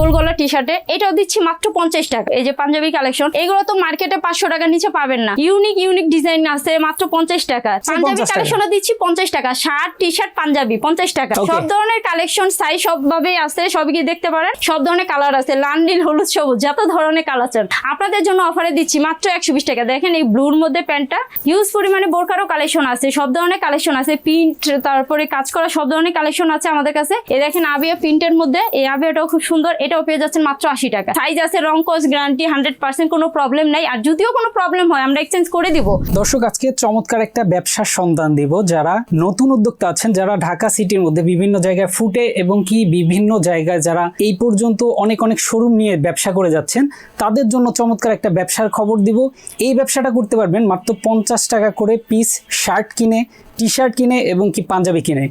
গোল গলা টি শার্টে এটাও দিচ্ছি মাত্র পঞ্চাশ টাকা। এই যে পাঞ্জাবি কালেকশন এগুলো তো মার্কেটে পাঁচশো টাকার নিচে পাবেন না। ইউনিক ইউনিক ডিজাইন আছে মাত্র পঞ্চাশ টাকা। পাঞ্জাবি 50 কালেকশনও দিচ্ছি পঞ্চাশ টাকা। শার্ট টি শার্ট পাঞ্জাবি পঞ্চাশ টাকা। সব ধরনের কালেকশন সাইজ সবভাবে আছে সবই দেখতে পারেন? সব ধরনের কালার আছে লাল নীল হলুদ সবুজ যত ধরনের কালার চান। আপনাদের জন্য অফারে দিচ্ছি মাত্র একশো বিশ টাকা। দেখেন এই ব্লুর মধ্যে প্যান্টটা। হিউজ পরিমাণে বোরকারও কালেকশন আছে সব ধরনের কালেকশন আছে। প্রিন্ট তারপরে কাজ করা সব ধরনের কালেকশন আছে আমাদের কাছে। এ দেখেন আবিয়া প্রিন্টের মধ্যে। এই আবিয়াটাও খুব সুন্দর। এটাও পেয়ে যাচ্ছেন মাত্র আশি টাকা। সাইজ আছে, রং কোচ গ্যারান্টি হান্ড্রেড পার্সেন্ট কোনো প্রবলেম নাই। আর যদিও কোনো প্রবলেম হয়, আমরা এক্সচেঞ্জ করে দিব। দর্শক, আজকে চমৎকার একটা ব্যবসার সন্ধান দিব। যারা নতুন উদ্যোক্তা আছেন, যারা ঢাকা সিটির মধ্যে বিভিন্ন জায়গায় ফুটে এবং কি বিভিন্ন জায়গায় যারা এই পর্যন্ত অনেক অনেক শোরুম নিয়ে ব্যবসা করে যাচ্ছেন, তাদের জন্য চমৎকার একটা ব্যবসার খবর দিব। এই ব্যবসাটা করতে পারবেন মাত্র পঞ্চাশ টাকা করে পিস শার্ট কিনে টি শার্ট কিনে এবং কি পাঞ্জাবি কিনে।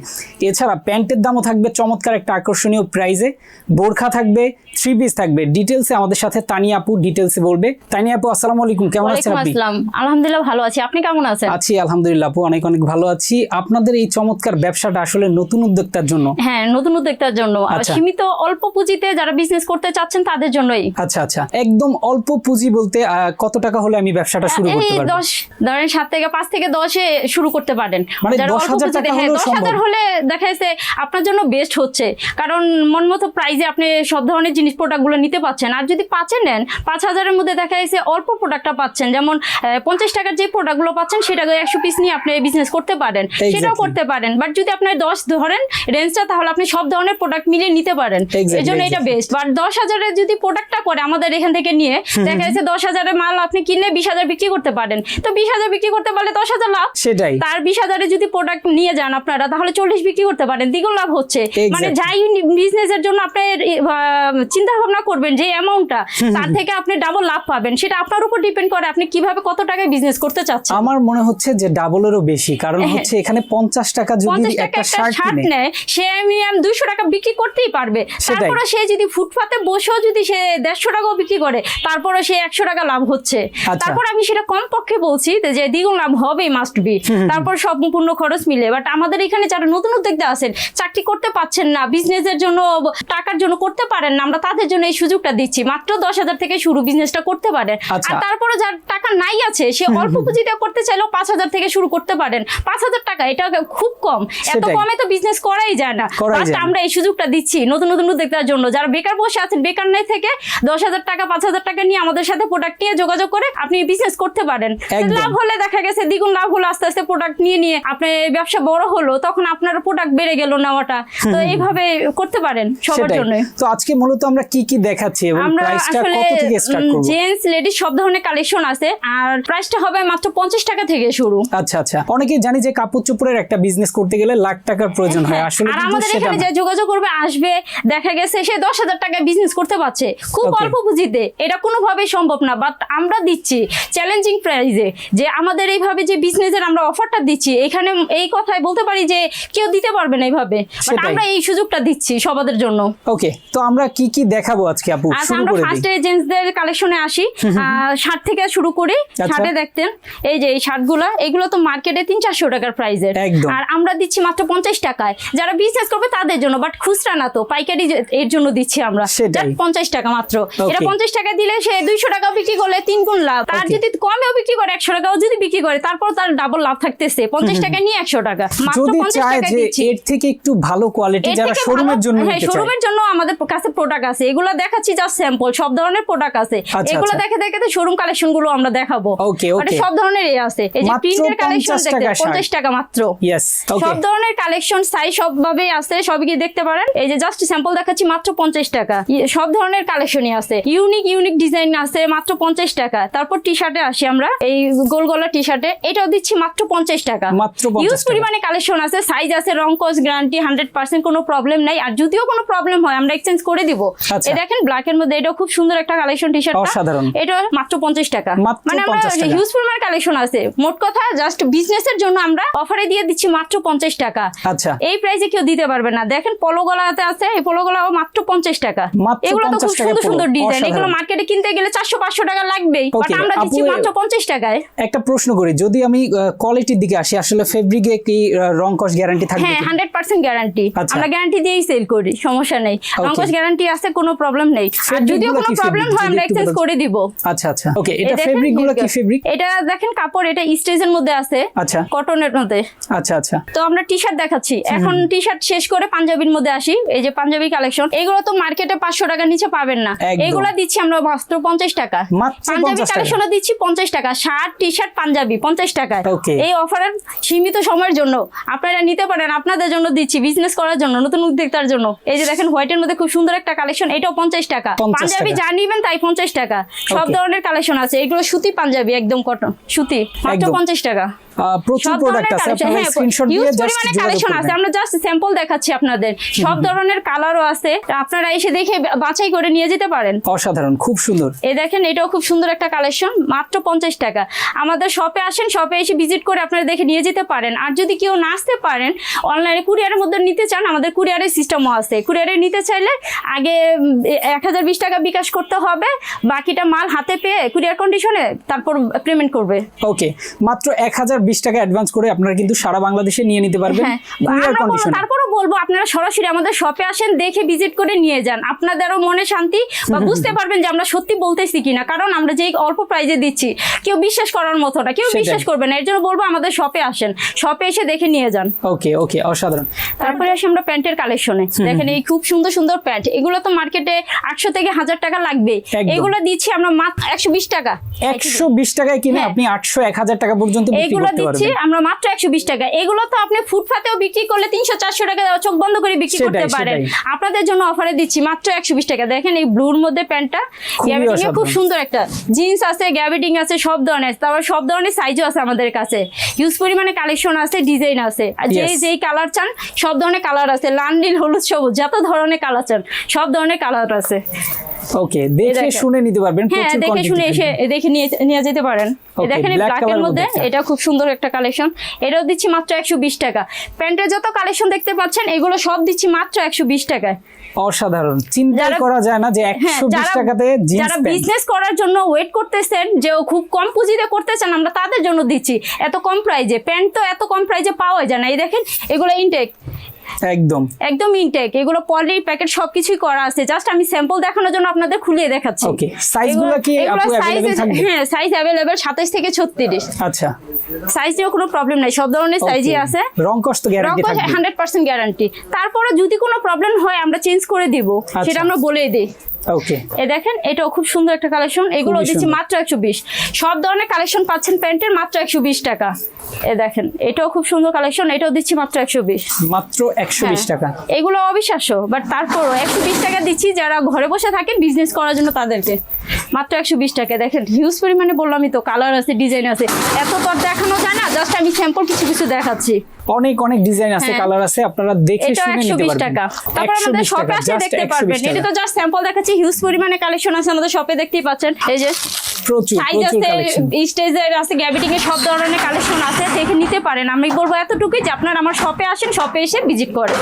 এছাড়া প্যান্টের দামও থাকবে চমৎকার একটা আকর্ষণীয় প্রাইজে বোরখা থাকবে থ্রি পিস থাকবে। ডিটেলসে আমাদের সাথে তানিয়া আপু ডিটেলসে বলবে। তানিয়া আপু আসসালামু আলাইকুম কেমন আছেন আপনি? আলহামদুলিল্লাহ ভালো আছি। আপনি কেমন আছেন? আছি আলহামদুলিল্লাহ আপু অনেক অনেক ভালো আছি। আপনাদের এই চমৎকার ব্যবসাটা আসলে নতুন উদ্যোক্তার জন্য? হ্যাঁ নতুন উদ্যোক্তার জন্য। আর আচ্ছা। সীমিত অল্প পুঁজিতে যারা বিজনেস করতে চাচ্ছেন তাদের জন্যই। আচ্ছা আচ্ছা। একদম অল্প পুঁজি বলতে কত টাকা হলে আমি ব্যবসাটা শুরু করতে পারব? দশ ধরেন সাত থেকে পাঁচ থেকে দশে শুরু করতে পারেন। মানে যারা 10,000 অল্প পুঁজিতে- টাকা হ্যাঁ হলেও দশ হাজার হলে দেখা যাচ্ছে আপনার জন্য বেস্ট হচ্ছে। কারণ মন মতো প্রাইজে আপনি সব ধরনের জিনিস প্রোডাক্টগুলো নিতে পাচ্ছেন। আর যদি পাঁচে নেন পাঁচ হাজারের মধ্যে দেখা যাচ্ছে অল্প প্রোডাক্টটা পাচ্ছেন। যেমন পঞ্চাশ টাকার যে প্রোডাক্টগুলো পাচ্ছেন সেটাকে একশো পিস নিয়ে আপনি বিজনেস করতে পারেন। সেটাও করতে পারেন। বাট যদি আপনার দশ ধরেন রেঞ্জটা তাহলে আপনি সব ধরনের প্রোডাক্ট মিলিয়ে নিতে পারেন। এই জন্য এটা বেস্ট বাট দশ হাজারের যদি প্রোডাক্টটা পড়ে আমাদের এখান থেকে নিয়ে দেখা যাচ্ছে দশ হাজারের মাল আপনি কিনে বিশ হাজার বিক্রি করতে পারেন। তো বিশ হাজার বিক্রি করতে পারলে দশ হাজার লাভ। সেটাই। তার বিশ হাজারে যদি প্রোডাক্ট নিয়ে যান আপনারা তাহলে চল্লিশ বিক্রি করতে পারেন দ্বিগুণ লাভ হচ্ছে। মানে যাই বিজনেসের জন্য আপনি চিন্তা ভাবনা করবেন যে অ্যামাউন্টটা তার থেকে আপনি ডাবল লাভ পাবেন। সেটা আপনার উপর ডিপেন্ড করে আপনি কীভাবে কত টাকায় বিজনেস করতে চাচ্ছেন। আমার মনে হচ্ছে যে ডাবলেরও বেশি কারণ হ্যাঁ। হচ্ছে এখানে পঞ্চাশ টাকা যদি একটা শার্ট নেয় সে মিনিমাম দুইশো টাকা বিক্রি করতেই পারবে। তারপরে সে যদি ফুটপাতে বসেও যদি সে দেড়শো টাকাও বিক্রি করে তারপরে সে একশো টাকা লাভ হচ্ছে। আচ্ছা। তারপর আমি সেটা কম পক্ষে বলছি যে দ্বিগুণ লাভ হবেই মাস্ট বি তারপর সম্পূর্ণ খরচ মিলে। বাট আমাদের এখানে যারা নতুন উদ্যোক্তা আছেন চাকরি করতে পাচ্ছেন না বিজনেসের জন্য টাকার জন্য করতে পারেন না আমরা তাদের জন্য এই সুযোগটা দিচ্ছি। মাত্র দশ হাজার থেকে শুরু বিজনেসটা করতে পারেন। আচ্ছা। আর তারপরে যার টাকা নাই আছে সে অল্প পুঁজিতে করতে চাইলেও পাঁচ হাজার থেকে শুরু করতে পারেন। পাঁচ হাজার টাকা এটা খুব কম। এত কমে তো বিজনেস করাই যায় না। না। আমরা এই সুযোগটা দিচ্ছি নতুন নতুন উদ্যোক্তার জন্য। যারা বেকার বসে আছেন বেকার নাই থেকে দশ হাজার টাকা পাঁচ হাজার টাকা নিয়ে আমাদের সাথে প্রোডাক্ট নিয়ে যোগাযোগ করে আপনি বিজনেস করতে পারেন। লাভ হলে দেখা গেছে দ্বিগুণ লাভ হলো আস্তে আস্তে প্রোডাক্ট নিয়ে নিয়ে আপনার ব্যবসা বড় হলো তখন আপনার প্রোডাক্ট বেড়ে গেল নেওয়াটা। তো এইভাবে করতে পারেন সবার জন্য তো আজকে মূলত আমরা কি কি দেখাচ্ছি এবং প্রাইসটা কত থেকে স্টার্ট করব? জেন্টস লেডিস সব ধরনের কালেকশন আছে আর প্রাইসটা হবে মাত্র পঞ্চাশ টাকা থেকে শুরু। আচ্ছা আচ্ছা। অনেকেই জানি যে কাপড় চোপড়ের একটা বিজনেস করতে গেলে লাখ টাকার প্রয়োজন হয়। আসলে হ্যাঁ, আর আমাদের এখানে যে যোগাযোগ করবে আসবে দেখা গেছে সে দশ হাজার টাকায় বিজনেস করতে পারছে। খুব অল্প পুঁজিতে। এটা কোনোভাবেই সম্ভব না বাট আমরা দিচ্ছি চ্যালেঞ্জিং প্রাইজে যে আমাদের এইভাবে যে বিজনেসের আমরা অফারটা দিচ্ছি এখানে এই কথাই বলতে পারি যে কেউ দিতে পারবে না এইভাবে। বাট আমরা এই সুযোগটা দিচ্ছি সবাদের জন্য। ওকে তো আমরা কি কি দেখাবো আজকে আপু? আচ্ছা শুরু করে দিই। ফার্স্টে জেন্টসদের কালেকশনে আসি শার্ট থেকে শুরু করি। শার্টে দেখতেন এই যে এই শার্টগুলো এগুলো তো মার্কেটে তিন চারশো টাকার প্রাইজের একদম। আর আমরা দিচ্ছি মাত্র পঞ্চাশ টাকায়। যারা বিজনেস করবে তাদের জন্য বাট খুচরা না তো পাইকারি এর জন্য দিচ্ছি আমরা। পঞ্চাশ টাকা মাত্র। এটা. পঞ্চাশ টাকা দিলে সে দুইশো টাকা বিক্রি করলে তিন গুণ লাভ। তার যদি কমেও বিক্রি করে একশো টাকাও যদি বিক্রি করে তারপর তার ডাবল লাভ থাকতেছে। পঞ্চাশ টাকা নিয়ে একশো টাকা। যদি চায় যে এর থেকে একটু ভালো কোয়ালিটি যারা শোরুমের জন্য হ্যাঁ নিতে চায়। শোরুমের জন্য আমাদের কাছে প্রোডাক্ট আছে। এগুলো দেখাচ্ছি জাস্ট স্যাম্পল সব ধরনের প্রোডাক্ট আছে। আচ্ছা, এগুলো আচ্ছা। দেখে দেখে শোরুম কালেকশনগুলো আমরা দেখাবো। মানে okay. সব ধরনের এ আছে। এই যে প্রিন্টের কালেকশন দেখতে টাকা শার্ট। পঞ্চাশ টাকা মাত্র। ওকে সব ধরনের কালেকশন সাইজ সবভাবে আছে সবই কি দেখতে পারেন। এই যে জাস্ট স্যাম্পল দেখাচ্ছি মাত্র পঞ্চাশ টাকা। সব ধরনের কালেকশনই আছে। ইউনিক ইউনিক ডিজাইন আছে মাত্র পঞ্চাশ টাকা। তারপর টি শার্টে আসি আমরা। এই গোল গলা টি শার্টে এটাও দিচ্ছি মাত্র পঞ্চাশ টাকা। মাত্র ইউজ পরিমাণে কালেকশন আছে সাইজ আছে রং কোচ গ্যারান্টি হান্ড্রেড পার্সেন্ট কোনো প্রবলেম নাই। আর যদিও কোনো প্রবলেম হয় আমরা এক্সচেঞ্জ করে দিব। আচ্ছা। এই দেখেন ব্ল্যাক এর মধ্যে এটাও খুব সুন্দর একটা কালেকশন টি। শার্ট অসাধারণ। এটা মাত্র পঞ্চাশ টাকা। মানে আমরা 50। হিউজ পরিমাণ কালেকশন আছে। মোট কথা জাস্ট বিজনেসের জন্য আমরা অফারে দিয়ে দিচ্ছি মাত্র পঞ্চাশ টাকা। আচ্ছা। এই প্রাইসে কেউ দিতে পারবে না। দেখেন পলো গলাতে আছে এই পলো গলাও মাত্র পঞ্চাশ টাকা। এগুলো তো খুব সুন্দর সুন্দর ডিজাইন এগুলো মার্কেটে কিনতে গেলে চারশো পাঁচশো টাকা লাগবেই। বাট আমরা দিচ্ছি মাত্র পঞ্চাশ টাকায়। একটা প্রশ্ন করি যদি আমি কোয়ালিটির দিকে আসি আসলে আসলে ফেব্রিকে কি রং কস গ্যারান্টি থাকবে হ্যাঁ কি? হান্ড্রেড পার্সেন্ট গ্যারান্টি আচ্ছা। আমরা গ্যারান্টি দিয়েই সেল করি সমস্যা নেই। রঙ্কশ গ্যারান্টি আছে কোনো প্রবলেম নেই। আর যদিও কোনো প্রবলেম হয় আমরা এক্সচেঞ্জ করে দিব। আচ্ছা আচ্ছা। ওকে এটা ফেব্রিকগুলো কি ফেব্রিক এটা দেখেন কাপড় এটা স্টেজের মধ্যে আছে আচ্ছা। কটনের মধ্যে। আচ্ছা আচ্ছা। তো আমরা টি শার্ট দেখাচ্ছি এখন টি শার্ট শেষ করে পাঞ্জাবির মধ্যে আসি। এই যে পাঞ্জাবি কালেকশন এগুলো তো মার্কেটে পাঁচশো টাকার নিচে পাবেন না। এগুলো দিচ্ছি আমরা মাত্র পঞ্চাশ টাকা। মাত্র পাঞ্জাবি 50 টাকা। কালেকশনে দিচ্ছি পঞ্চাশ টাকা। শার্ট টি শার্ট পাঞ্জাবি পঞ্চাশ টাকায়। এই অফারের সীমিত সময়ের জন্য। আপনারা নিতে পারেন আপনাদের জন্য দিচ্ছি বিজনেস করার জন্য নতুন উদ্যোক্তার জন্য। এই যে দেখেন হোয়াইট এর মধ্যে খুব সুন্দর একটা কালেকশন এটাও পঞ্চাশ টাকা। পাঞ্জাবি। যা নিবেন তাই পঞ্চাশ টাকা। সব ধরনের কালেকশন আছে। এগুলো সুতি পাঞ্জাবি একদম কটন সুতি মাত্র পঞ্চাশ টাকা। প্রচুর প্রোডাক্ট আছে আপনারা হ্যাঁ, স্ক্রিনশট দিয়ে জাস্ট কালেকশন আছে। আমরা জাস্ট স্যাম্পল দেখাচ্ছি আপনাদের। সব ধরনের কালারও আছে। আপনারা এসে দেখে বাছাই করে নিয়ে যেতে পারেন। অসাধারণ খুব সুন্দর। এই দেখেন এটাও খুব সুন্দর একটা কালেকশন মাত্র পঞ্চাশ টাকা। আমাদের শপে আসেন শপে এসে ভিজিট করে আপনারা দেখে নিয়ে যেতে পারেন। আর যদি কেউ না আসতে পারেন অনলাইনে কুরিয়ারের মধ্যে নিতে চান আমাদের কুরিয়ারের সিস্টেমও আছে। কুরিয়ারে নিতে চাইলে আগে এক হাজার বিশ টাকা বিকাশ করতে হবে। বাকিটা মাল হাতে পেয়ে কুরিয়ার কন্ডিশনে তারপর পেমেন্ট করবে। ওকে মাত্র এক হাজার বিশ টাকা অ্যাডভান্স করে আপনারা কিন্তু সারা বাংলাদেশে নিয়ে নিতে পারবেন হ্যাঁ তারপরও বলব আপনারা সরাসরি আমাদের শপে আসেন দেখে ভিজিট করে নিয়ে যান। আপনাদেরও মনে শান্তি বা বুঝতে পারবেন যে আমরা সত্যি বলতেছি কিনা কারণ আমরা যেই অল্প প্রাইজে দিচ্ছি কেউ বিশ্বাস করার মতো না কেউ বিশ্বাস করবে না। এর জন্য বলব আমাদের শপে আসেন। শপে এসে দেখে নিয়ে যান। ওকে ওকে অসাধারণ। তারপরে আসি আমরা প্যান্টের কালেকশনে দেখেন এই খুব সুন্দর সুন্দর প্যান্ট। এগুলো তো মার্কেটে আটশো থেকে হাজার টাকা লাগবে। এগুলো দিচ্ছি আমরা মাত্র একশো বিশ টাকা। একশো বিশ টাকায় কিনে হ্যাঁ। আপনি আটশো এক হাজার টাকা পর্যন্ত এগুলো করতে দিচ্ছি পারবেন। আমরা মাত্র একশো বিশ টাকা। এগুলো তো আপনি ফুটপাতেও বিক্রি করলে তিনশো চারশো টাকা চোখ বন্ধ করে বিক্রি করতে পারেন। আপনাদের জন্য অফারে দিচ্ছি মাত্র একশো বিশ টাকা। দেখেন এই ব্লুর মধ্যে প্যান্টটা গ্যাবিটিং খুব সুন্দর একটা। জিন্স আছে গ্যাবিটিং আছে সব ধরনের। তারপর সব ধরনের সাইজও আছে আমাদের কাছে। হিউজ পরিমাণে কালেকশন আছে ডিজাইন আছে। আর যে যেই কালার চান সব ধরনের কালার আছে। লাল নীল হলুদ সবুজ যত ধরনের কালার চান সব ধরনের কালার আছে। ওকে দেখে শুনে নিতে পারবেন হ্যাঁ দেখে শুনে এসে দেখে নিয়ে নিয়ে যেতে পারেন। দেখেন ব্ল্যাকের মধ্যে মধ্যে এটা খুব সুন্দর একটা কালেকশন এটাও দিচ্ছি মাত্র একশো বিশ টাকা। প্যান্টের যত কালেকশন দেখতে পাচ্ছেন এগুলো সব দিচ্ছি মাত্র একশো বিশ টাকায়। অসাধারণ। চিন্তা করা যায় না যে হ্যাঁ একশো বিশ যারা টাকাতে যারা বিজনেস করার জন্য ওয়েট করতেছেন যে ও খুব কম পুঁজিতে করতে চান আমরা তাদের জন্য দিচ্ছি। এত কম প্রাইজে প্যান্ট তো এত কম প্রাইজে পাওয়া যায় না। এই দেখেন এগুলো ইনটেক একদম। একদম ইনটেক এগুলো পলি প্যাকেট সবকিছুই করা আছে। জাস্ট আমি স্যাম্পল দেখানোর জন্য আপনাদের খুলে দেখাচ্ছি। ওকে সাইজগুলো কি আপু अवेलेबल থাকবে? হ্যাঁ সাইজ अवेलेबल 27 থেকে ছত্রিশ। আচ্ছা। সাইজ নিয়ে কোনো প্রবলেম নাই সব ধরনের সাইজই আছে। রং কষ্ট গ্যারান্টি থাকবে। হান্ড্রেড পার্সেন্ট গ্যারান্টি তারপরে যদি কোনো প্রবলেম হয় আমরা চেঞ্জ করে দিব। আচ্ছা। সেটা আমরা বলেই দিই। ওকে এ দেখেন এটাও খুব সুন্দর একটা কালেকশন এগুলো দিচ্ছি মাত্র একশো বিশ। সব ধরনের কালেকশন পাচ্ছেন প্যান্টের মাত্র একশো বিশ টাকা। এ দেখেন এটাও খুব সুন্দর কালেকশন এটাও দিচ্ছি মাত্র একশো বিশ। মাত্র একশো বিশ টাকা। এগুলো অবিশ্বাস্য বাট তারপরও একশো বিশ টাকা দিচ্ছি যারা ঘরে বসে থাকেন বিজনেস করার জন্য তাদেরকে। মাত্র একশো বিশ টাকা। দেখেন হিউজ পরিমাণে বললামই তো কালার আছে ডিজাইন আছে। এত তো দেখানো যায় না জাস্ট আমি স্যাম্পল কিছু কিছু দেখাচ্ছি। অনেক অনেক ডিজাইন আছে হ্যাঁ। কালার আছে আপনারা দেখে শুনে নিতে পারবেন। টাকা। তারপর আমাদের শপে আসলে দেখতে পারবেন। এটা তো জাস্ট স্যাম্পল দেখাচ্ছি হিউজ পরিমাণে কালেকশন আছে আমাদের শপে দেখতেই পাচ্ছেন। এই যে প্রচুর প্রচুর কালেকশন স্টেজের আছে গ্যাবিটিং এর সব ধরনের কালেকশন আছে দেখে নিতে পারেন। আমি বলব এতটুকুই যে আপনারা আমার শপে আসেন শপে এসে ভিজিট করেন।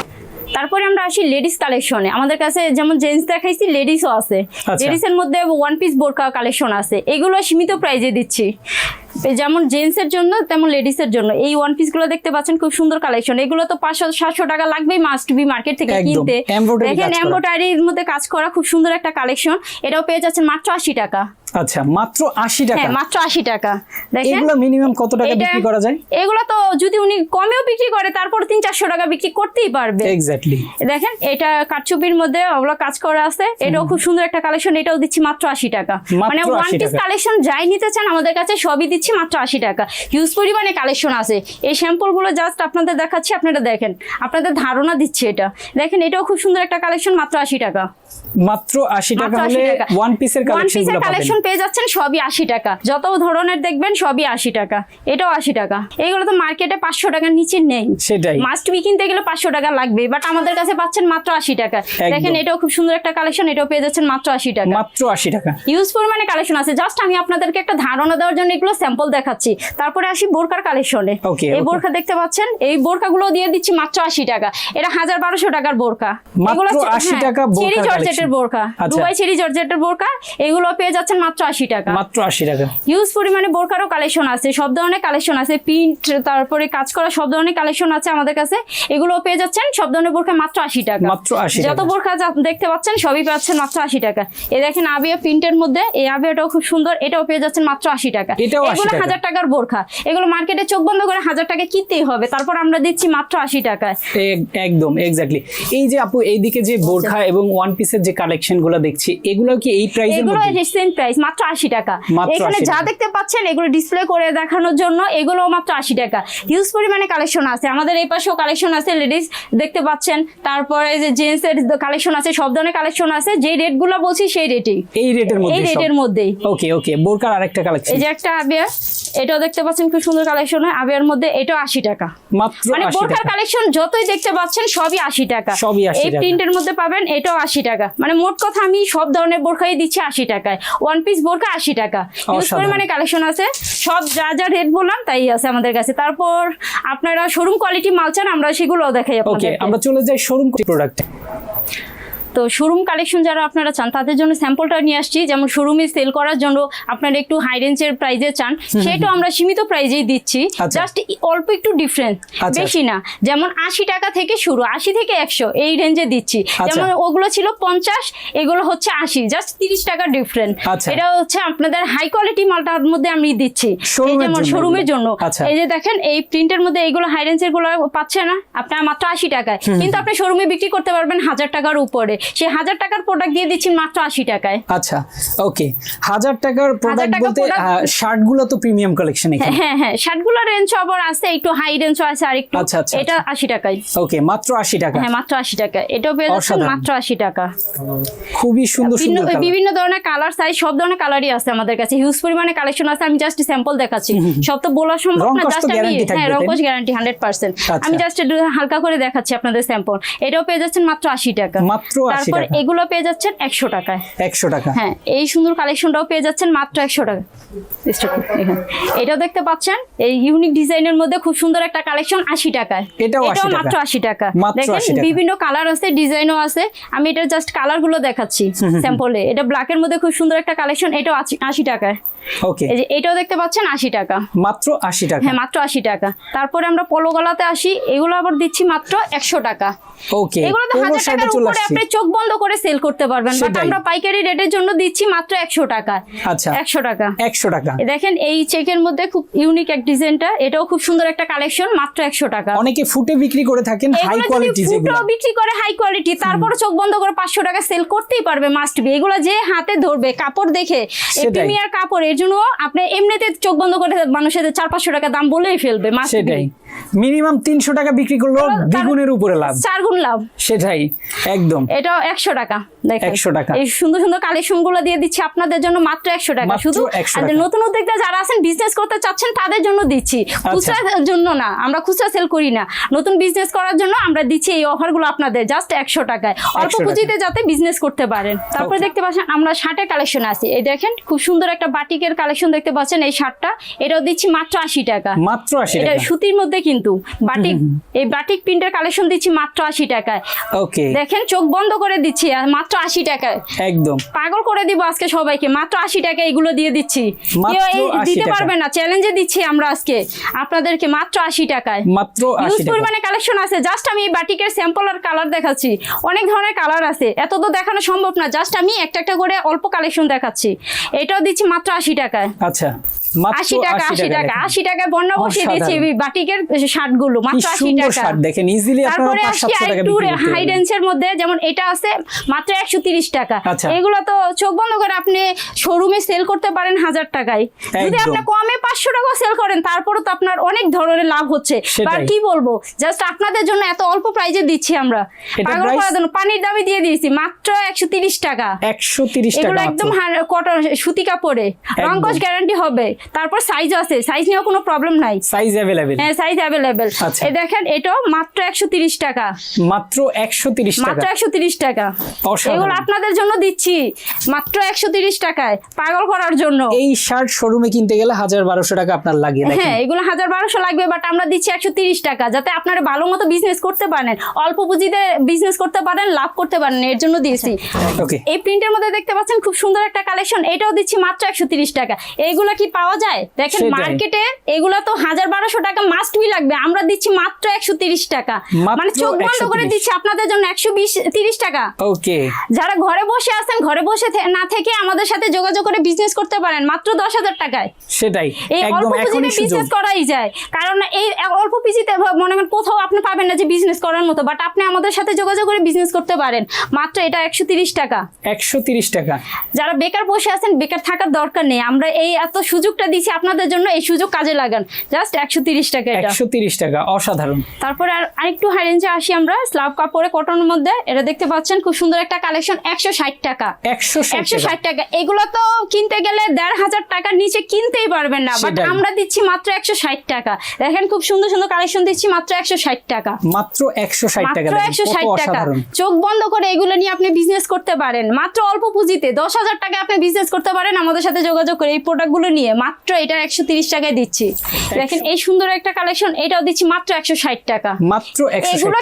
তারপরে আমরা আসি লেডিস কালেকশনে আমাদের কাছে যেমন জেন্টস দেখাইছি লেডিসও আছে। আচ্ছা। লেডিসের মধ্যে ওয়ান পিস বোরকা কালেকশন আছে। এগুলো সীমিত প্রাইজে দিচ্ছি। যেমন জেন্টসের জন্য তেমন লেডিসের জন্য। এই ওয়ান পিসগুলো দেখতে পাচ্ছেন খুব সুন্দর কালেকশন এগুলো তো পাঁচশো সাতশো টাকা লাগবেই মাস্ট বি মার্কেট থেকে কিনতে। দেখেন। এম্বোটারির মধ্যে কাজ করা খুব সুন্দর একটা কালেকশন এটাও পেয়ে যাচ্ছেন মাত্র আশি টাকা। আচ্ছা মাত্র আশি টাকা। হ্যাঁ মাত্র আশি টাকা। দেখেন এগুলো মিনিমাম কত টাকা বিক্রি করা যায়? এগুলো তো যদি উনি কমেও বিক্রি করে তারপর তিন চারশো টাকা বিক্রি করতেই পারবে। এক্স্যাক্টলি দেখেন এটা কাটচুপির মধ্যে ওগুলো কাজ করা আছে। এটাও খুব সুন্দর একটা কালেকশন এটাও দিচ্ছি মাত্র আশি টাকা। মানে ওয়ান পিস কালেকশন যাই নিতে চান আমাদের কাছে সবই দিচ্ছি মাত্র আশি টাকা। হিউজ পরিমাণে কালেকশন আছে। এই শ্যাম্পুলগুলো জাস্ট আপনাদের দেখাচ্ছি আপনারা দেখেন। আপনাদের ধারণা দিচ্ছি এটা। দেখেন এটাও খুব সুন্দর একটা কালেকশন মাত্র আশি টাকা। মাত্র আশি টাকা হলে ওয়ান পিসের কালেকশন পাবেন। পেয়ে যাচ্ছেন সবই আশি টাকা। যত ধরনের দেখবেন সবই আশি টাকা। এটাও আশি টাকা। এগুলো তো মার্কেটে পাঁচশো টাকার নিচে নেই। সেটাই। মাস্ট বি কিনতে গেলে পাঁচশো টাকা লাগবে বাট আমাদের কাছে পাচ্ছেন মাত্র আশি টাকা। দেখেন এটাও খুব সুন্দর একটা কালেকশন এটাও পেয়ে যাচ্ছেন মাত্র আশি টাকা। মাত্র আশি টাকা। ইউজ পরিমাণে কালেকশন আছে। জাস্ট আমি আপনাদেরকে একটা ধারণা দেওয়ার জন্য এগুলো স্যাম্পল দেখাচ্ছি। তারপরে আসি বোরকার কালেকশনে। এই বোরকা দেখতে পাচ্ছেন? এই বোরকাগুলো দিয়ে দিচ্ছি মাত্র আশি টাকা। এটা হাজার বারোশো টাকার বোরকা। এগুলো হচ্ছে- 80 হ্যাঁ, টাকা চেরি জর্জেটের বোরকা। আচ্ছা। দুবাই চেরি জর্জেটের বোরকা। এগুলো পেয়ে যাচ্ছেন মাত্র আশি টাকা। মাত্র আশি টাকা। হিউজ পরিমাণে বোরকারও কালেকশন আছে। সব ধরনের কালেকশন আছে। প্রিন্ট তারপরে কাজ করা সব ধরনের কালেকশন আছে আমাদের কাছে। এগুলো পেয়ে যাচ্ছেন সব ধরনের বোরকা মাত্র আশি টাকা। মাত্র আশি যত বোরকা দেখতে পাচ্ছেন সবই পাচ্ছেন মাত্র আশি টাকা। এই দেখেন আবিয়া প্রিন্টের মধ্যে। এই আবিয়াটাও খুব সুন্দর। এটাও পেয়ে যাচ্ছেন মাত্র আশি টাকা। এটাও 80 এগুলো হাজার টাকার বোরখা। এগুলো মার্কেটে চোখ বন্ধ করে হাজার টাকা কিনতেই হবে। তারপর আমরা দিচ্ছি মাত্র আশি টাকায়। একদম এক্স্যাক্টলি এই যে আপু এইদিকে যে বোরখা এবং ওয়ান পিসের যে কালেকশনগুলো দেখছি এগুলো কি এই প্রাইসের এগুলো সেম প্রাইস মাত্র আশি টাকা। এখানে যা দেখতে পাচ্ছেন এগুলো ডিসপ্লে করে দেখানোর জন্য এগুলো মাত্র আশি টাকা। হিউজ পরিমাণে কালেকশন আছে। আমাদের এই পাশেও কালেকশন আছে লেডিস দেখতে পাচ্ছেন। তারপরে যে জেন্টস এর কালেকশন আছে সব ধরনের কালেকশন আছে। যে রেটগুলো বলছি সেই রেটেই এই রেটের এই মধ্যে রেটের মধ্যেই। ওকে ওকে বোরকার আরেকটা কালেকশন এই যে একটা আবিয়ার এটাও দেখতে পাচ্ছেন খুব সুন্দর কালেকশন হয়। আবিয়ার মধ্যে এটাও আশি টাকা। মানে বোরখার কালেকশন যতই দেখতে পাচ্ছেন সবই আশি টাকা। এই প্রিন্টের মধ্যে পাবেন এটাও আশি টাকা। মানে মোট কথা আমি সব ধরনের বোরখাই দিচ্ছি আশি টাকায়। ওয়ান পিস বোরখা আশি টাকা। ইউজ। পরিমাণে কালেকশন আছে। সব যা যা রেট বললাম তাই আছে আমাদের কাছে। তারপর আপনারা শোরুম কোয়ালিটি মাল চান আমরা সেগুলো দেখাই আপনাদের আমরা চলে যাই শোরুম প্রোডাক্ট তো শোরুম কালেকশন যারা আপনারা চান তাদের জন্য স্যাম্পলটা নিয়ে আসছি। যেমন শোরুমে সেল করার জন্য আপনারা একটু হাই রেঞ্জের প্রাইজে চান সেটাও আমরা সীমিত প্রাইজেই দিচ্ছি। আচ্ছা। জাস্ট অল্প একটু ডিফারেন্স আচ্ছা। বেশি না। যেমন আশি টাকা থেকে শুরু আশি থেকে একশো এই রেঞ্জে দিচ্ছি। আচ্ছা। যেমন ওগুলো ছিল পঞ্চাশ এগুলো হচ্ছে আশি জাস্ট তিরিশ টাকা ডিফারেন্ট আচ্ছা। এটা হচ্ছে আপনাদের হাই কোয়ালিটি মালটার মধ্যে আমি দিচ্ছি। এই যেমন শোরুমের জন্য। আচ্ছা। এই যে দেখেন এই প্রিন্টের মধ্যে এইগুলো হাই রেঞ্জেরগুলো পাচ্ছে না আপনার মাত্র আশি টাকায়। কিন্তু আপনি শোরুমে বিক্রি করতে পারবেন হাজার টাকার উপরে। সেই হাজার টাকার প্রোডাক্ট দিয়ে দিচ্ছি মাত্র আশি টাকায়। আচ্ছা ওকে হাজার টাকার প্রোডাক্ট বলতে শার্টগুলো তো প্রিমিয়াম কালেকশন এখানে। হ্যাঁ হ্যাঁ শার্টগুলোর রেঞ্জ আবার আছে একটু হাই রেঞ্জও আছে আর একটু আচ্ছা, আচ্ছা, এটা আশি টাকায়। ওকে মাত্র আশি টাকা। হ্যাঁ মাত্র আশি টাকা। এটাও পেয়ে যাচ্ছেন মাত্র আশি টাকা। খুবই সুন্দর সুন্দর বিভিন্ন ধরনের কালার সাইজ সব ধরনের কালারই আছে আমাদের কাছে। হিউজ পরিমাণে কালেকশন আছে আমি জাস্ট স্যাম্পল দেখাচ্ছি। সব তো বলা সম্ভব না জাস্ট আমি হ্যাঁ রকস গ্যারান্টি হান্ড্রেড পার্সেন্ট আচ্ছা। আমি জাস্ট হালকা করে দেখাচ্ছি আপনাদের স্যাম্পল এটাও পেয়ে যাচ্ছেন মাত্র আশি টাকা। মাত্র 80 তারপর টাকা। এগুলো পেয়ে যাচ্ছেন একশো টাকায় একশো টাকা। হ্যাঁ এই সুন্দর কালেকশনটাও পেয়ে যাচ্ছেন মাত্র একশো টাকা। এটাও দেখতে পাচ্ছেন এই ইউনিক ডিজাইনের মধ্যে খুব সুন্দর একটা কালেকশন আশি টাকায় এটাও মাত্র আশি টাকা। মাত্র 80 দেখেন বিভিন্ন কালার আছে ডিজাইনও আছে। আমি এটা জাস্ট কালারগুলো দেখাচ্ছি স্যাম্পলে এটা ব্ল্যাকের মধ্যে খুব সুন্দর একটা কালেকশন এটাও আশি- আশি টাকায় ওকে এই যে এটাও দেখতে পাচ্ছেন আশি টাকা। মাত্র আশি টাকা। হ্যাঁ মাত্র আশি টাকা। তারপরে আমরা পলো গলাতে আসি এগুলো আবার দিচ্ছি মাত্র একশো টাকা। ওকে এগুলো তো পনেরো হাজার শার্টে টাকার উপরে আপনি চোখ বন্ধ করে সেল করতে পারবেন বাট আমরা পাইকারি রেটের জন্য দিচ্ছি মাত্র একশো টাকা। আচ্ছা। একশো টাকা। একশো টাকা। দেখেন এই চেকের মধ্যে খুব ইউনিক এক ডিজাইনটা এটাও খুব সুন্দর একটা কালেকশন মাত্র একশো টাকা। অনেকে ফুটে বিক্রি করে থাকেন হাই কোয়ালিটি যেগুলো ফুটো বিক্রি করে হাই কোয়ালিটি তারপরে চোখ বন্ধ করে পাঁচশো টাকা সেল করতেই পারবে মাস্ট বি এগুলো যে হাতে ধরবে কাপড় দেখে। প্রিমিয়ার কাপড় এর জন্য আপনি এমনিতে চোখ বন্ধ করে মানুষের চার পাঁচশো টাকা দাম বলেই ফেলবে মাছ সেটাই। মিনিমাম তিনশো টাকা বিক্রি করলেও দ্বিগুণের উপরে লাভ। চার গুণ লাভ। সেটাই একদম। এটাও একশো টাকা 100 টাকা। এই সুন্দর সুন্দর কালেকশনগুলো দিয়ে দিচ্ছি আপনাদের জন্য মাত্র একশো টাকা। শুধু 100 আর টাকা। নতুন উদ্যোক্তা যারা আছেন বিজনেস করতে চাচ্ছেন তাদের জন্য দিচ্ছি। আচ্ছা। খুচরার জন্য না আমরা খুচরা সেল করি না। নতুন বিজনেস করার জন্য আমরা দিচ্ছি এই অফারগুলো আপনাদের জাস্ট একশো টাকায়। অল্প পুঁজিতে যাতে বিজনেস করতে পারেন। তারপরে দেখতে পাচ্ছেন আমরা শার্টের কালেকশন আছে। এই দেখেন খুব সুন্দর একটা বাটিকের কালেকশন দেখতে পাচ্ছেন এই শার্টটা। এটাও দিচ্ছি মাত্র আশি টাকা। মাত্র আশি এটা সুতির মধ্যে কিন্তু। বাটিক এই বাটিক প্রিন্টের কালেকশন দিচ্ছি মাত্র আশি টাকায়। ওকে। দেখেন চোখ বন্ধ করে দিচ্ছি আর মাত্র আশি টাকায়। একদম। পাগল করে দিব আজকে সবাইকে মাত্র আশি টাকা এগুলো দিয়ে দিচ্ছি। কেউ এই দিতে পারবে না চ্যালেঞ্জে দিচ্ছি আমরা আজকে। আপনাদেরকে মাত্র আশি টাকায়। মাত্র ইউজ পরিমাণে কালেকশন আছে। জাস্ট আমি এই বাটিকের স্যাম্পল আর কালার দেখাচ্ছি। অনেক ধরনের কালার আছে। এত তো দেখানো সম্ভব না জাস্ট আমি একটা একটা করে অল্প কালেকশন দেখাচ্ছি। এটাও দিচ্ছি মাত্র আশি টাকায়। আচ্ছা। আশি টাকা আশি টাকা আশি টাকায় বন্যা বসিয়ে দিয়েছি বাটিকের শার্টগুলো মাত্র আশি টাকা। দেখেন ইজিলি তারপরে একটু হাই। রেঞ্জের মধ্যে যেমন এটা আছে মাত্র একশো তিরিশ টাকা। আচ্ছা। এগুলো তো চোখ বন্ধ করে আপনি শোরুমে সেল করতে পারেন হাজার টাকায়। যদি আপনি কমে পাঁচশো টাকা সেল করেন তারপরে তো আপনার অনেক ধরনের লাভ হচ্ছে। আর কি বলব জাস্ট আপনাদের জন্য এত অল্প প্রাইজে দিচ্ছি আমরা। পাগল করার জন্য পানির দামে দিয়ে দিয়েছি মাত্র একশো তিরিশ টাকা। একশো তিরিশ এগুলো একদম কটন সুতি কাপড়ে। রঙ্কশ গ্যারান্টি হবে। তারপর সাইজ আছে। সাইজ নিয়েও কোনো প্রবলেম নাই। সাইজ অ্যাভেলেবেল হ্যাঁ সাইজ অ্যাভেলেবেল আচ্ছা। এই দেখেন এটাও মাত্র একশো তিরিশ টাকা। মাত্র একশো তিরিশ মাত্র টাকা একশো তিরিশ টাকা। এগুলো আপনাদের জন্য দিচ্ছি। মাত্র একশো তিরিশ টাকায়। পাগল করার জন্য। এই শার্ট শোরুমে কিনতে গেলে হাজার বারোশো টাকা আপনার লাগে দেখেন। হ্যাঁ এগুলো হাজার বারোশো লাগবে বাট আমরা দিচ্ছি একশো তিরিশ টাকা যাতে আপনারা ভালো মতো বিজনেস করতে পারেন। অল্প পুঁজিতে বিজনেস করতে পারেন লাভ করতে পারেন এর জন্য দিয়েছি। ওকে এই প্রিন্টের মধ্যে দেখতে পাচ্ছেন খুব সুন্দর একটা কালেকশন এটাও দিচ্ছি মাত্র একশো তিরিশ টাকা। এইগুলো কি পাওয়া যায়? দেখেন মার্কেটে এগুলা তো হাজার বারোশো টাকা মাস্ট বি লাগবে। আমরা দিচ্ছি মাত্র একশো তিরিশ টাকা। মানে চোখ বন্ধ করে দিচ্ছি আপনাদের জন্য একশো বিশ তিরিশ টাকা। ওকে। যারা ঘরে বসে আছেন ঘরে বসে না থেকে আমাদের সাথে যোগাযোগ করে বিজনেস করতে পারেন মাত্র দশ হাজার টাকায়। সেটাই এই অল্প পুঁজিতে বিজনেস করাই যায়। কারণ এই অল্প পুঁজিতে মনে করেন কোথাও আপনি পাবেন না যে বিজনেস করার মতো বাট আপনি আমাদের সাথে যোগাযোগ করে বিজনেস করতে পারেন। মাত্র এটা একশো তিরিশ টাকা। একশো তিরিশ টাকা। যারা বেকার বসে আছেন বেকার থাকার দরকার নেই। আমরা এই এত সুযোগটা দিছি আপনাদের জন্য এই সুযোগ কাজে লাগান। জাস্ট একশো তিরিশ টাকা একশো তিরিশ টাকা অসাধারণ। তারপরে আর আরেকটু হাই রেঞ্জে আসি আমরা স্লাব কাপড়ে কটনের মধ্যে। এটা দেখতে পাচ্ছেন খুব সুন্দর একটা কালেকশন একশো ষাট টাকা। একশো একশো টাকা। ষাট টাকা। এগুলো তো কিনতে গেলে দেড় হাজার টাকার নিচে কিনতেই পারবেন না বাট আমরা দিচ্ছি মাত্র একশো ষাট টাকা। দেখেন খুব সুন্দর সুন্দর কালেকশন দিচ্ছি মাত্র একশো ষাট টাকা। মাত্র একশো ষাট টাকা একশো ষাট টাকা। চোখ বন্ধ করে এগুলো নিয়ে আপনি বিজনেস করতে পারেন। মাত্র অল্প পুঁজিতে দশ হাজার টাকা আপনি বিজনেস করতে পারেন। আমাদের সাথে যোগাযোগ করে এই প্রোডাক্টগুলো নিয়ে। মাত্র এটা একশো তিরিশ টাকায় দিচ্ছি। দেখেন এই সুন্দর একটা কালেকশন এটাও দিচ্ছি মাত্র একশো ষাট টাকা। মাত্র এগুলো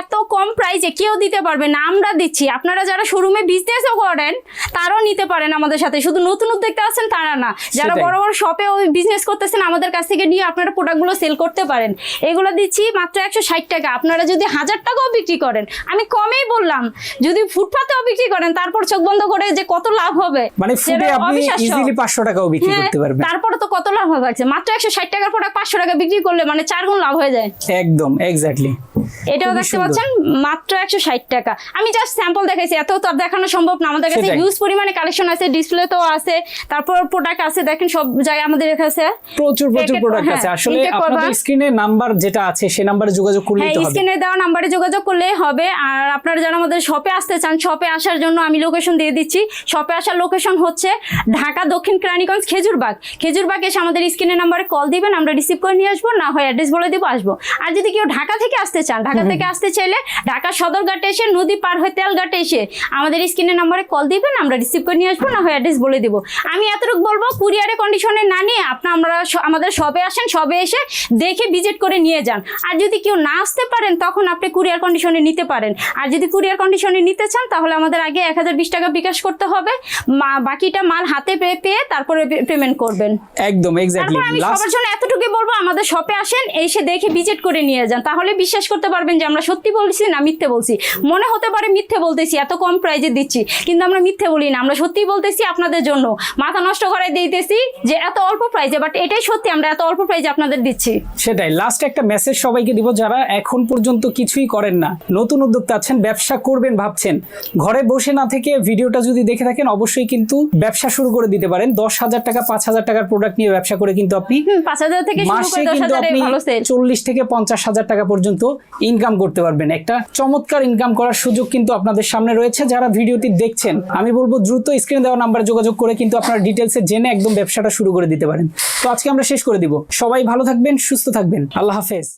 এত কম প্রাইসে কেউ দিতে পারবে না আমরা দিচ্ছি। আপনারা যারা শোরুমে বিজনেসও করেন তারাও নিতে পারেন আমাদের সাথে। শুধু নতুন উদ্যোক্তা আছেন তারা না। যারা বড় বড় শপে ওই বিজনেস করতেছেন আমাদের কাছ থেকে নিয়ে আপনারা প্রোডাক্টগুলো সেল করতে পারেন। এগুলো দিচ্ছি মাত্র একশো ষাট টাকা। আপনারা যদি হাজার টাকাও বিক্রি করেন আমি কমেই বললাম যদি ফুটপাতেও বিক্রি করেন তারপর চোখ বন্ধ করে যে কত লাভ হবে মানে ফুটে আপনি ইজিলি পাঁচশো টাকাও বিক্রি হ্যাঁ, করতে পারবেন। তারপরে তো কত লাভ থাকছে মাত্র একশো ষাট টাকার প্রোডাক্ট পাঁচশো টাকা বিক্রি করলে মানে চার গুণ লাভ হয়ে যায়। একদম এক্স্যাক্টলি এটাও দেখতে পাচ্ছেন? মাত্র একশো ষাট টাকা। আমি জাস্ট স্যাম্পল দেখাইছি এত তো দেখানো সম্ভব না। আমাদের কাছে সেটাই। হিউজ পরিমাণে কালেকশন আছে ডিসপ্লে তো আছে তারপর প্রোডাক্ট আছে দেখেন সব জায়গায় আমাদের কাছে প্রচুর প্রচুর প্রোডাক্ট হ্যাঁ, আছে। আসলে আপনাদের স্ক্রিনে নাম্বার যেটা আছে সেই নাম্বারে যোগাযোগ করলেই হ্যাঁ তো হবে। স্ক্রিনে দেওয়া নাম্বারে যোগাযোগ করলেই হবে। আর আপনারা যারা আমাদের শপে আসতে চান শপে আসার জন্য আমি লোকেশন দিয়ে দিচ্ছি। শপে আসার লোকেশন হচ্ছে ঢাকা দক্ষিণ কেরানীগঞ্জ খেজুরবাগ। খেজুরবাগ এসে আমাদের স্ক্রিনের নাম্বারে কল দিবেন আমরা রিসিভ করে নিয়ে আসব না হয় অ্যাড্রেস বলে দিব আসব। আর যদি কেউ ঢাকা থেকে আসতে চান ঢাকা থেকে আসতে চাইলে ঢাকা সদরঘাটে এসে নদী পার হয়ে তেলঘাটে এসে আমাদের স্ক্রিনের নাম্বারে কল দিবেন আমরা রিসিভ করে নিয়ে আসব না হয় অ্যাড্রেস বলে দিব। আমি এতটুকু বলব কুরিয়ারে কন্ডিশনে না নিয়ে আপনার আমরা আমাদের সবে আসেন সবে এসে দেখে ভিজিট করে নিয়ে যান। আর যদি কেউ না আসতে পারেন তখন আপনি কুরিয়ার কন্ডিশনে নিতে পারেন। আর যদি কুরিয়ার কন্ডিশনে নিতে চান তাহলে আমাদের আগে এক হাজার বিশ টাকা বিকাশ করতে হবে। বাকিটা মাল হাতে পেয়ে পেয়ে তারপরে পেমেন্ট করবেন। একদম এক্স্যাক্টলি আমি সবার জন্য এতটুকু বলব আমাদের শপে আসেন এসে দেখে ভিজিট করে নিয়ে যান। তাহলে বিশ্বাস করতে পারবেন যে আমরা সত্যি বলছি না মিথ্যে বলছি। মনে হতে পারে মিথ্যে বলতেছি এত কম প্রাইজে দিচ্ছি কিন্তু আমরা মিথ্যে বলি না। আমরা সত্যি বলতেছি আপনাদের জন্য। মাথা নষ্ট করে দিতেছি যে এত অল্প প্রাইজে বাট এটাই সত্যি আমরা এত অল্প প্রাইজে আপনাদের দিচ্ছি। সেটাই। লাস্ট একটা মেসেজ সবাইকে দিব যারা এখন পর্যন্ত কিছুই করেন না। নতুন উদ্যোক্তা আছেন ব্যবসা করবেন ভাবছেন। ঘরে বসে না থেকে ভিডিওটা যদি দেখে থাকেন অবশ্যই কিন্তু ব্যবসা শুরু করে দিতে পারেন। দশ হাজার টাকা পাঁচ হাজার টাকার প্রোডাক্ট নিয়ে ব্যবসা করে কিন্তু আপনি পাঁচ হাজার থেকে মাসে কিন্তু আপনি চল্লিশ থেকে পঞ্চাশ হাজার টাকা পর্যন্ত ইনকাম করতে পারবেন। একটা চমৎকার ইনকাম করার সুযোগ কিন্তু আপনাদের সামনে রয়েছে। যারা ভিডিওটি দেখছেন আমি বলব দ্রুত স্ক্রিনে দেওয়া নাম্বারে যোগাযোগ করে কিন্তু আপনার ডিটেলসে জেনে একদম ব্যবসাটা শুরু করে দিতে পারেন। তো আজকে আমরা শেষ করে দিব। সবাই ভালো থাকবেন সুস্থ থাকবেন। আল্লাহ হাফেজ।